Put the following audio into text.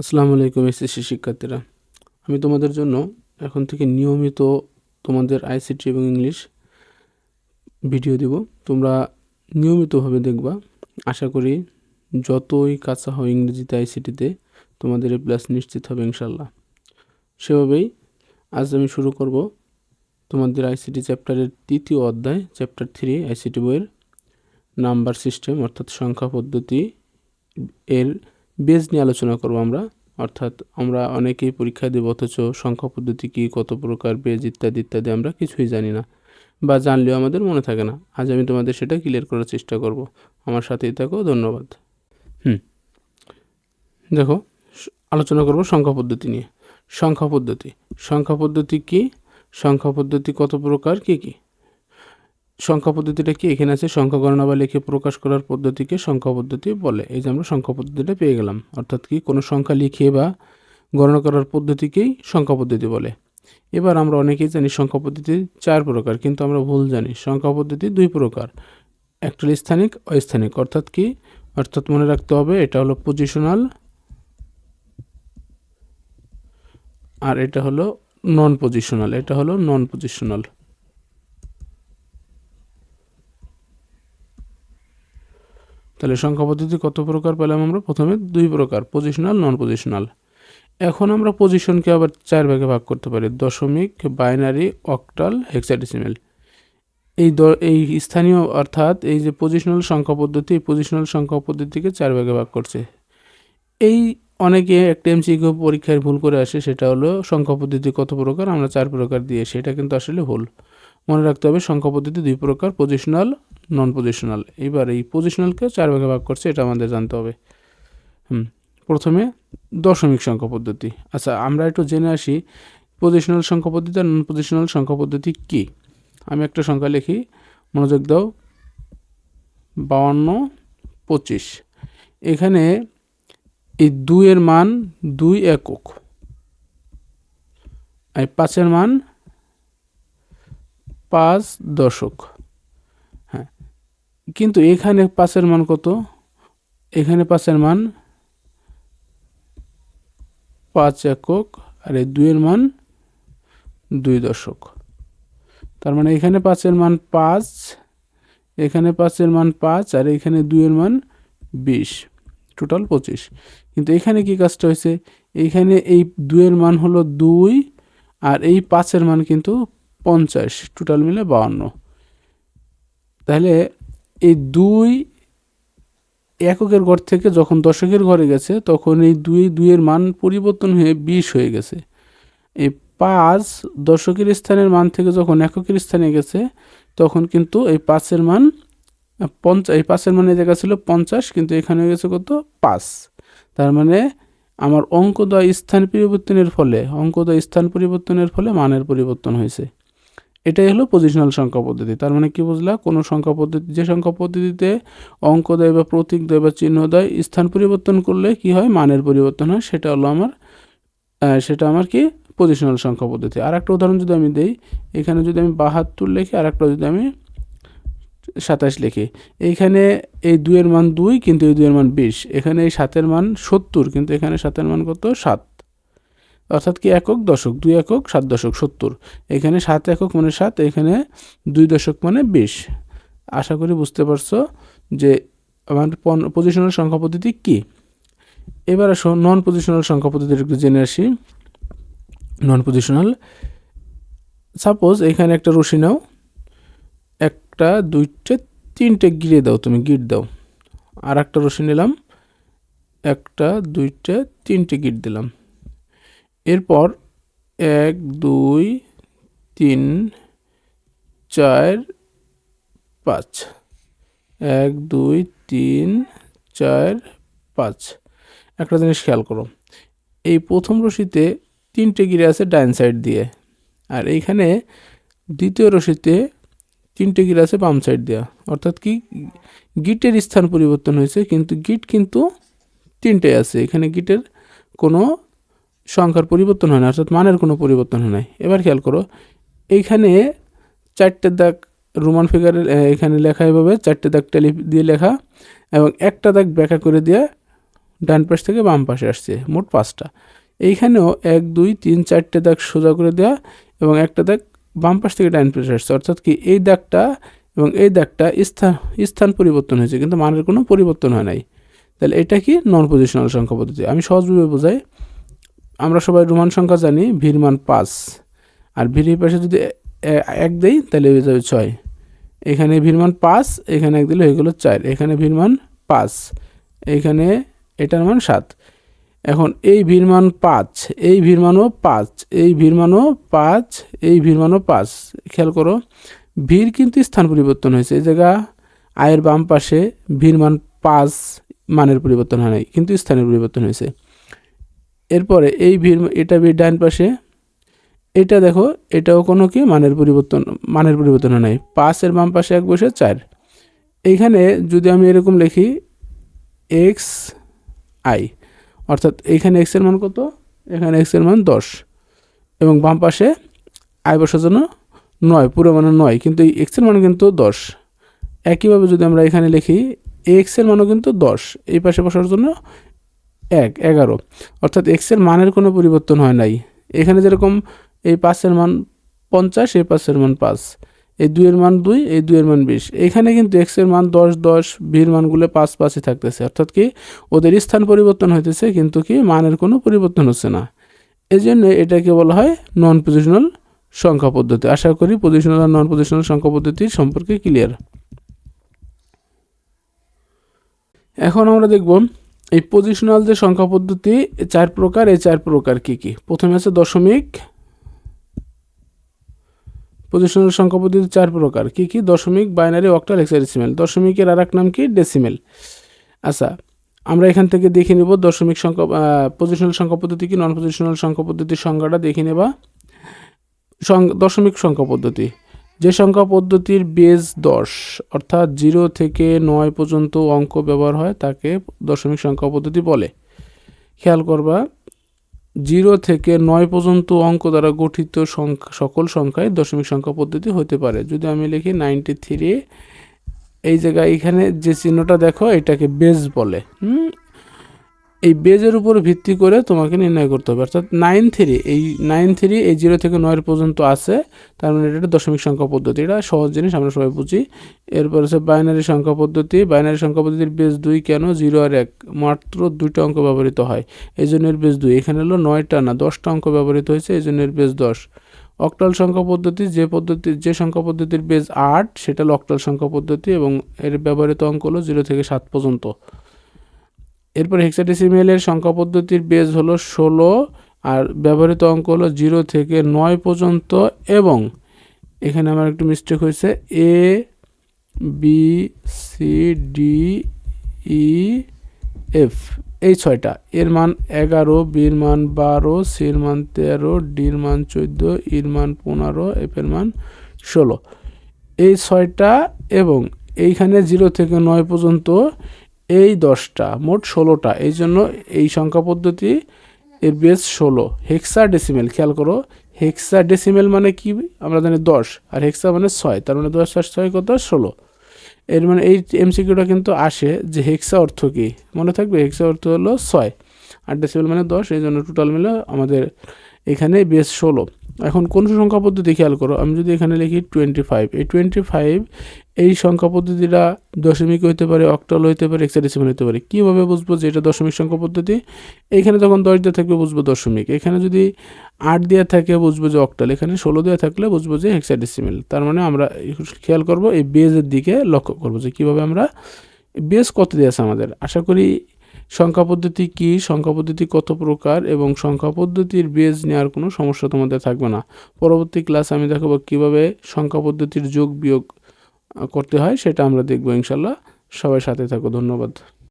আসসালামু আলাইকুম এসএসসি শিক্ষার্থীরা। আমি তোমাদের জন্য এখন থেকে নিয়মিত তোমাদের আইসিটি এবং ইংলিশ ভিডিও দেব। তোমরা নিয়মিতভাবে দেখবা। আশা করি যতই কাঁচা হয় ইংরেজিতে আইসিটিতে, তোমাদের এ প্লাস নিশ্চিত হবে ইনশাল্লাহ সেভাবেই আজ আমি শুরু করব তোমাদের আইসিটি চ্যাপ্টারের তৃতীয় অধ্যায়, চ্যাপ্টার থ্রি, আইসিটি বইয়ের নাম্বার সিস্টেম অর্থাৎ সংখ্যা পদ্ধতি এর বেজ নিয়ে আলোচনা করব আমরা। অর্থাৎ আমরা অনেকেই পরীক্ষা দেব, অথচ সংখ্যা পদ্ধতি কী, কত প্রকার বেজ ইত্যাদি ইত্যাদি আমরা কিছুই জানি না বা জানলেও আমাদের মনে থাকে না। আজ আমি তোমাদের সেটা ক্লিয়ার করার চেষ্টা করব। আমার সাথেই থাকো, ধন্যবাদ। হুম। দেখো আলোচনা করব সংখ্যা পদ্ধতি নিয়ে। সংখ্যা পদ্ধতি। সংখ্যা পদ্ধতি কী? সংখ্যা পদ্ধতি কত প্রকার, কী কী? সংখ্যা পদ্ধতিটা কি? এখানে আছে সংখ্যা গণনা বা লিখে প্রকাশ করার পদ্ধতিকে সংখ্যা পদ্ধতি বলে। এই যে আমরা সংখ্যা পদ্ধতিটা পেয়ে গেলাম। অর্থাৎ কি? কোনো সংখ্যা লিখে বা গণনা করার পদ্ধতিকেই সংখ্যা পদ্ধতি বলে। এবার আমরা অনেকেই জানি সংখ্যা পদ্ধতি চার প্রকার, কিন্তু আমরা ভুল জানি। সংখ্যা পদ্ধতি দুই প্রকার। একটা স্থানিক, অস্থানিক। অর্থাৎ কি? অর্থাৎ মনে রাখতে হবে এটা হলো পজিশনাল আর এটা হলো নন পজিশনাল এটা হলো নন পজিশনাল তাহলে সংখ্যা পদ্ধতি কত প্রকার পেলাম আমরা? প্রথমে দুই প্রকার পজিশনাল নন পজিশনাল এখন আমরা পজিশনকে আবার চার ভাগে ভাগ করতে পারি, দশমিক বাইনারি অক্টাল হেক্সাডেসিমেল এই দ এই স্থানীয় অর্থাৎ এই যে পজিশনাল সংখ্যা পদ্ধতি, এই পজিশনাল সংখ্যা পদ্ধতিকে চার ভাগে ভাগ করছে। এই অনেকে একটা এমসিকিউ পরীক্ষায় ভুল করে আসে, সেটা হলো সংখ্যা পদ্ধতি কত প্রকার, আমরা চার প্রকার দিয়ে, সেটা কিন্তু আসলে ভুল। মনে রাখতে হবে, সংখ্যা পদ্ধতি দুই প্রকার পজিশনাল নন পজিশনাল এবার এই পজিশনালকে চার ভাগে ভাগ করছে, এটা আমাদের জানতে হবে। হুম, প্রথমে দশমিক সংখ্যা পদ্ধতি। আচ্ছা আমরা একটু জেনে আসি পজিশনাল সংখ্যা পদ্ধতি আর নন পজিশনাল সংখ্যা পদ্ধতি কী? আমি একটা সংখ্যা লিখি, মনোযোগ দাও। বাউন্ন পঁচিশ। এখানে এই দুইয়ের মান দুই একক। আর পাঁচের মান পাঁচ দশক। কিন্তু এখানে পাঁচের মান কত? এখানে পাঁচের মান পাঁচ একক, আর এই দুইয়ের মান দুই দশক। তার মানে এখানে পাঁচের মান পাঁচ, এখানে পাঁচের মান পাঁচ, আর এখানে দুইয়ের মান বিশ, টোটাল পঁচিশ। কিন্তু এখানে কি কাজটা হয়েছে? এইখানে এই দুইয়ের মান হলো দুই, আর এই পাঁচের মান কিন্তু পঞ্চাশ, টোটাল মিলে বাউন্ন। তাহলে এই দুই এককের ঘর থেকে যখন দশকের ঘরে গেছে, তখন এই দুই, দুইয়ের মান পরিবর্তন হয়ে বিশ হয়ে গেছে। এই পাঁচ দশকের স্থানের মান থেকে যখন এককের স্থানে গেছে, তখন কিন্তু এই পাঁচের মান পঞ্চাশ এই পাঁচের মানে জায়গা ছিল পঞ্চাশ, কিন্তু এখানে হয়ে গেছে কত? পাঁচ। তার মানে আমার অঙ্কদয় স্থান পরিবর্তনের ফলে অঙ্কদয় স্থান পরিবর্তনের ফলে মানের পরিবর্তন হয়েছে। এটাই হলো পজিশনাল সংখ্যা পদ্ধতি। তার মানে কি বুঝলা? কোনো সংখ্যা পদ্ধতি যে সংখ্যা পদ্ধতিতে অঙ্ক দেয় বা প্রতীক দেয় বা চিহ্ন দেয়, স্থান পরিবর্তন করলে কি হয়? মানের পরিবর্তন হয়। সেটা হলো আমার সেটা আমার কি? পজিশনাল সংখ্যা পদ্ধতি। আর একটা উদাহরণ যদি আমি দেই, এখানে যদি আমি বাহাত্তর লিখি আর একটা যদি আমি সাতাশ লিখি। এইখানে এই দুইয়ের মান দুই, কিন্তু এই দুইয়ের মান বিশ। এখানে এই সাতের মান সত্তর, কিন্তু এখানে সাতের মান কত? সাত। অর্থাৎ কি একক দশক? দুই একক, সাত দশক, সত্তর। এখানে সাত একক মানে সাত, এখানে দুই দশক মানে বিশ। আশা করি বুঝতে পারছ যে আমার পজিশনাল সংখ্যা পদ্ধতি কী? এবার আসো নন পজিশনাল সংখ্যা পদ্ধতির একটু জেনে আসি। নন পজিশনাল সাপোজ এখানে একটা রশি নাও, একটা, দুইটে, তিনটে গিরে দাও, তুমি গিট দাও। আর একটা রশি নিলাম, একটা, দুইটে, তিনটে গিট দিলাম। এরপর এক, দুই, তিন, চার, পাঁচ। এক, দুই, তিন, চার, পাঁচ। একটা জিনিস খেয়াল করো, এই প্রথম রশিতে তিনটে গিরে আছে ডাইন সাইড দিয়ে, আর এইখানে দ্বিতীয় রশিতে তিনটে গিরে আছে বাম সাইড দেওয়া অর্থাৎ কি, গিটের স্থান পরিবর্তন হয়েছে, কিন্তু গিট কিন্তু তিনটে আছে। এখানে গিটের কোনো সংখ্যার পরিবর্তন হয় না, অর্থাৎ মানের কোনো পরিবর্তন হয় নাই। এবার খেয়াল করো, এইখানে চারটে দাগ রোমান ফিগারের এখানে লেখা এভাবে, চারটে দাগ টেলি দিয়ে লেখা এবং একটা দাগ ব্যাখ্যা করে দিয়ে ডান পাশ থেকে বাম পাশে আসছে, মোট পাঁচটা। এইখানেও এক, দুই, তিন, চারটে দাগ সোজা করে দেওয়া এবং একটা দাগ বাম পাশ থেকে ডান পাশে আসছে, অর্থাৎ কি এই দাগটা এবং এই দাগটা স্থান স্থান পরিবর্তন হয়েছে, কিন্তু মানের কোনো পরিবর্তন হয় নাই। তাহলে এটা কি নন পজিশনাল সংখ্যা পদ্ধতি? আমি সহজভাবে বোঝাই আমরা সবাই রোমান সংখ্যা জানি ভির মান পাঁচ। আর ভির পাশে যদি এক দেই, তাহলে হয়ে যাবে ছয়। এখানে ভির মান পাঁচ, এখানে এক দিলে হয়ে গেলো চার। এখানে ভির মান পাঁচ, এখানে এটার মান সাত। এখন এই ভির মান পাঁচ, এই ভির মানও পাঁচ, এই ভির মানও পাঁচ, এই ভির মানও পাঁচ। খেয়াল করো ভির কিন্তু স্থান পরিবর্তন হয়েছে। এই জায়গা, আয়ের বাম পাশে ভির মান পাঁচ মানের পরিবর্তন হয় নাই, কিন্তু স্থানের পরিবর্তন হয়েছে। এরপরে এই ভির এটা ভির ডান পাশে। এটা দেখো, এটাও কোনো কি? মানের পরিবর্তন মানের পরিবর্তন নাই। পাঁচের বাম পাশে এক বসে চার। এইখানে যদি আমি এরকম লিখি এক্স আই অর্থাৎ এইখানে এক্সের মান কত? এখানে এক্সের মান দশ। এবং বাম পাশে আই বসার জন্য নয়, পুরো মানে নয়, কিন্তু এই এক্সের মান কিন্তু দশ। একইভাবে যদি আমরা এখানে লিখি এক্সের মানও কিন্তু দশ। এই পাশে বসার জন্য এক, এগারো। অর্থাৎ এক্সের মানের কোনো পরিবর্তন হয় নাই। এখানে যেরকম এই পাঁচের মান পঞ্চাশ, এই পাঁচের মান পাঁচ। এই দুইয়ের মান দুই, এই দুইয়ের মান বিশ। এখানে কিন্তু এক্সের মান দশ দশ ভির মানগুলো পাঁচ, পাঁচই থাকতেছে। অর্থাৎ কি ওদের স্থান পরিবর্তন হইতেছে, কিন্তু কি মানের কোনো পরিবর্তন হচ্ছে না। এই জন্য এটাকে বলা হয় নন পজিশনাল সংখ্যা পদ্ধতি। আশা করি পজিশনাল আর নন পজিশনাল সংখ্যা পদ্ধতি সম্পর্কে ক্লিয়ার এখন আমরা দেখব এই পজিশনাল যে সংখ্যা পদ্ধতি চার প্রকার, এই চার প্রকার কি কি? প্রথমে আছে দশমিক। পজিশনাল সংখ্যা পদ্ধতি চার প্রকার। কি কি? দশমিক বাইনারি অক্টাল হেক্সাডেসিমেল দশমিকের আর এক নাম কি? ডেসিমেল আচ্ছা আমরা এখান থেকে দেখে নেব দশমিক সংখ্যা পজিশনাল সংখ্যা পদ্ধতি কি? নন পজিশনাল সংখ্যা পদ্ধতির সংজ্ঞাটা দেখে নেবা। দশমিক সংখ্যা পদ্ধতি। যে সংখ্যা পদ্ধতির বেজ দশ, অর্থাৎ জিরো থেকে নয় পর্যন্ত অঙ্ক ব্যবহার হয়, তাকে দশমিক সংখ্যা পদ্ধতি বলে। খেয়াল করবা, জিরো থেকে নয় পর্যন্ত অঙ্ক দ্বারা গঠিত সংখ্যা, সকল সংখ্যায় দশমিক সংখ্যা পদ্ধতি হতে পারে। যদি আমি লিখি নাইনটি থ্রি এই জায়গায় এখানে যে চিহ্নটা দেখো, এটাকে বেজ বলে। হুম? এই বেজের উপর ভিত্তি করে তোমাকে নির্ণয় করতে হবে। অর্থাৎ নাইন থ্রি এই নাইন থ্রি এই জিরো থেকে নয়ের পর্যন্ত আছে, তার মানে এটা দশমিক সংখ্যা পদ্ধতি। এটা সহজ জিনিস, আমরা সবাই বুঝি। এরপর হচ্ছে বাইনারি সংখ্যা পদ্ধতি। বাইনারি সংখ্যা পদ্ধতির বেজ দুই কেন? জিরো আর এক। মাত্র দুইটা অঙ্ক ব্যবহৃত হয়। এই জন্য এর বেজ দুই। এখানে হলো নয়টা না, দশটা অঙ্ক ব্যবহৃত হয়েছে, এই জন্য এর বেজ দশ। অক্টাল সংখ্যা পদ্ধতি, যে পদ্ধতি, যে সংখ্যা পদ্ধতির বেজ আট, সেটা হলো অক্টাল সংখ্যা পদ্ধতি এবং এর ব্যবহৃত অঙ্ক হলো জিরো থেকে সাত পর্যন্ত। এরপর হেক্সাডেসিমেলের সংখ্যা পদ্ধতির বেজ হলো ষোলো আর ব্যবহৃত অঙ্ক হলো জিরো থেকে নয় পর্যন্ত এবং এখানে আমার একটু মিস্টেক হয়েছে A B C D E F এই ছয়টা। এর মান এগারো বির মান বারো সির মান তেরো ডির মান চোদ্দ ইর মান পনেরো এফের মান ষোলো। এই ছয়টা এবং এইখানে জিরো থেকে নয় পর্যন্ত এই দশটা, মোট ষোলোটা, এই জন্য এই সংখ্যা পদ্ধতি এর বেস ষোলো। হেক্সা ডেসিমেল খেয়াল করো। হেক্সা ডেসিমেল মানে কি? আমরা জানি দশ, আর হেক্সা মানে ছয়, তার মানে দশ আর ছয় কত? ষোলো। এর মানে এই এমসিকিউটা কিন্তু আসে যে হেক্সা অর্থ কি? মনে থাকবে হেক্সা অর্থ হলো ছয়। আর ডেসিমেল মানে দশ, এই জন্য টোটাল মিলে আমাদের এখানে বেস ষোলো। এখন কোন সংখ্যা পদ্ধতি খেয়াল করো? আমি যদি এখানে লিখি টোয়েন্টি ফাইভ এই টোয়েন্টি ফাইভ এই সংখ্যা পদ্ধতিটা দশমিক হইতে পারে অক্টাল হইতে পারে এক্সাডেসিমাল হইতে পারে। কীভাবে বুঝব যে এটা দশমিক সংখ্যা পদ্ধতি? এখানে যখন দশ দিয়ে থাকবে, বুঝব দশমিক। এখানে যদি আট দেওয়া থাকে, বুঝব যে অক্টাল এখানে ষোলো দেওয়া থাকলে বুঝব যে হেক্সাডেসিমেল তার মানে আমরা খেয়াল করব, এই বেজের দিকে লক্ষ্য করব যে কীভাবে আমরা বেজ কত দিয়ে আছে আমাদের। আশা করি সংখ্যা পদ্ধতি কী, সংখ্যা পদ্ধতি কত প্রকার এবং সংখ্যা পদ্ধতির বেজ নেওয়ার কোনো সমস্যা তোমাদের থাকবে না। পরবর্তী ক্লাসে আমি দেখাবো কীভাবে সংখ্যা পদ্ধতির যোগ বিয়োগ করতে হয়, সেটা আমরা দেখব ইনশাল্লাহ সবাই সাথে থাকো, ধন্যবাদ।